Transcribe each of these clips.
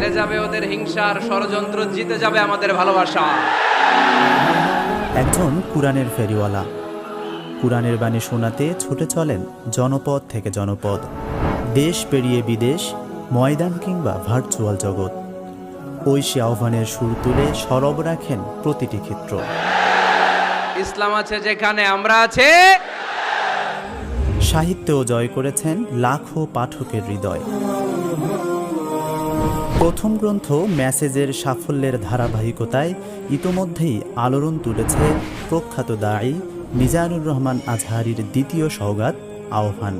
হেরে যাবে ওদের হিংসার ষড়যন্ত্র জিতে যাবে আমাদের ভালোবাসা। একজন কুরআনের ফেরিওয়ালা। কুরআনের বাণী শোনাতে ছুটে চলেন জনপদ থেকে জনপদ। দেশ পেরিয়ে বিদেশ ময়দান কিংবা ভার্চুয়াল জগৎ। ঐশী আহ্বানের সুর তুলে সরব রাখেন প্রতিটি ক্ষেত্র। ইসলাম আছে যেখানে আমরা আছে। সাহিত্যেও জয় করেছেন লাখো পাঠকের হৃদয়। প্রথম গ্রন্থ ম্যাসেজের সাফল্যের ধারাবাহিকতায় ইতোমধ্যেই আলোড়ন তুলেছে প্রখ্যাত দায়ী মিজানুর রহমান আজহারির দ্বিতীয় সওগাত, আহ্বান।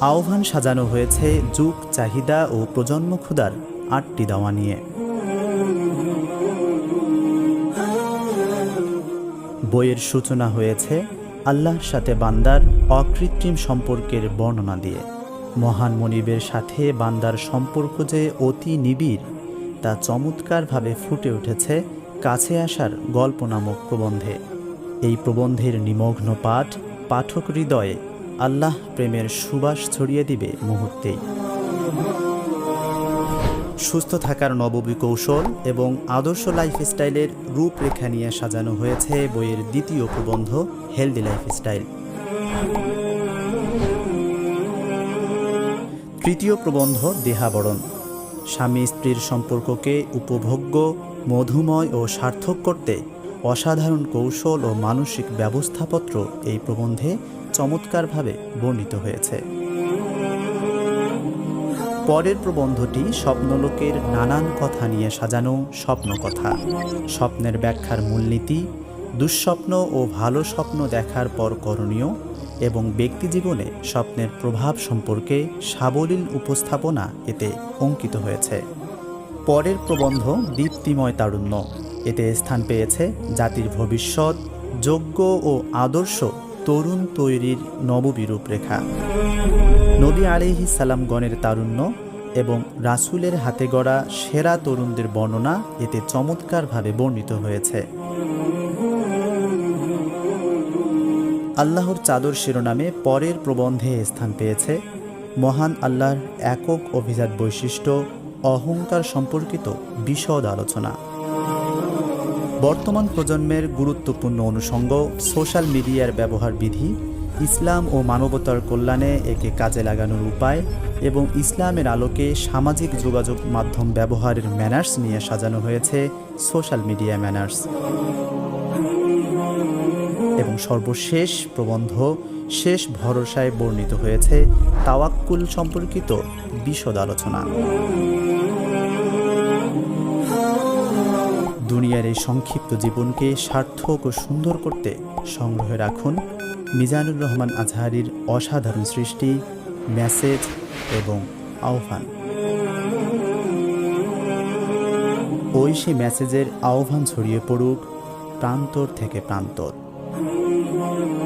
আহ্বান সাজানো হয়েছে যুগ, চাহিদা ও প্রজন্ম ক্ষুদার আটটি দাওয়া নিয়ে। বইয়ের সূচনা হয়েছে আল্লাহর সাথে বান্দার অকৃত্রিম সম্পর্কের বর্ণনা দিয়ে। মহান মনিবের সাথে বান্দার সম্পর্ক যে অতি নিবিড়, তা চমৎকারভাবে ফুটে উঠেছে কাছে আসার গল্প নামক প্রবন্ধে। এই প্রবন্ধের নিমগ্ন পাঠ, পাঠক হৃদয়ে আল্লাহ প্রেমের সুবাস ছড়িয়ে দিবে মুহূর্তেই। সুস্থ থাকার নববী কৌশল এবং আদর্শ লাইফস্টাইলের রূপরেখা নিয়ে সাজানো হয়েছে বইয়ের দ্বিতীয় প্রবন্ধ, হেলদি লাইফস্টাইল। তৃতীয় প্রবন্ধ দেহাবরণ। স্বামী স্ত্রীর সম্পর্ককে উপভোগ্য, মধুময় ও সার্থক করতে অসাধারণ কৌশল ও মানসিক ব্যবস্থাপত্র এই প্রবন্ধে চমৎকারভাবে বর্ণিত হয়েছে। পরের প্রবন্ধটি স্বপ্নলোকের নানান কথা নিয়ে সাজানো স্বপ্নকথা। স্বপ্নের ব্যাখ্যার মূলনীতি, দুঃস্বপ্ন ও ভালো স্বপ্ন দেখার পর করণীয় এবং ব্যক্তিজীবনে স্বপ্নের প্রভাব সম্পর্কে সাবলীল উপস্থাপনা এতে অঙ্কিত হয়েছে। পরের প্রবন্ধ দীপ্তিময় তারুণ্য। এতে স্থান পেয়েছে জাতির ভবিষ্যৎ, যোগ্য ও আদর্শ তরুণ তৈরির নববিরূপ রেখা। নবী আলিহি সালামগণের তারুণ্য এবং রাসুলের হাতে গড়া সেরা তরুণদের বর্ণনা এতে চমৎকারভাবে বর্ণিত হয়েছে। আল্লাহর চাদর শিরোনামে পরের প্রবন্ধে স্থান পেয়েছে, মহান আল্লাহর একক অভিজাত বৈশিষ্ট্য, অহংকার সম্পর্কিত বিশদ আলোচনা। বর্তমান প্রজন্মের গুরুত্বপূর্ণ অনুষঙ্গ, সোশ্যাল মিডিয়ার ব্যবহার বিধি, ইসলাম ও মানবতার কল্যাণে একে কাজে লাগানোর উপায় এবং ইসলামের আলোকে সামাজিক যোগাযোগ মাধ্যম ব্যবহারের ম্যানার্স নিয়ে সাজানো হয়েছে সোশ্যাল মিডিয়া ম্যানার্স এবং সর্বশেষ প্রবন্ধ শেষ ভরসায় বর্ণিত হয়েছে তাওয়াক্কুল সম্পর্কিত বিশদ আলোচনা। দুনিয়ার এই সংক্ষিপ্ত জীবনকে সার্থক ও সুন্দর করতে সংগ্রহে রাখুন মিজানুর রহমান আজহারির অসাধারণ সৃষ্টি, মেসেজ এবং আহ্বান। ওই সে মেসেজের আহ্বান ছড়িয়ে পড়ুক প্রান্তর থেকে প্রান্তর। Thank.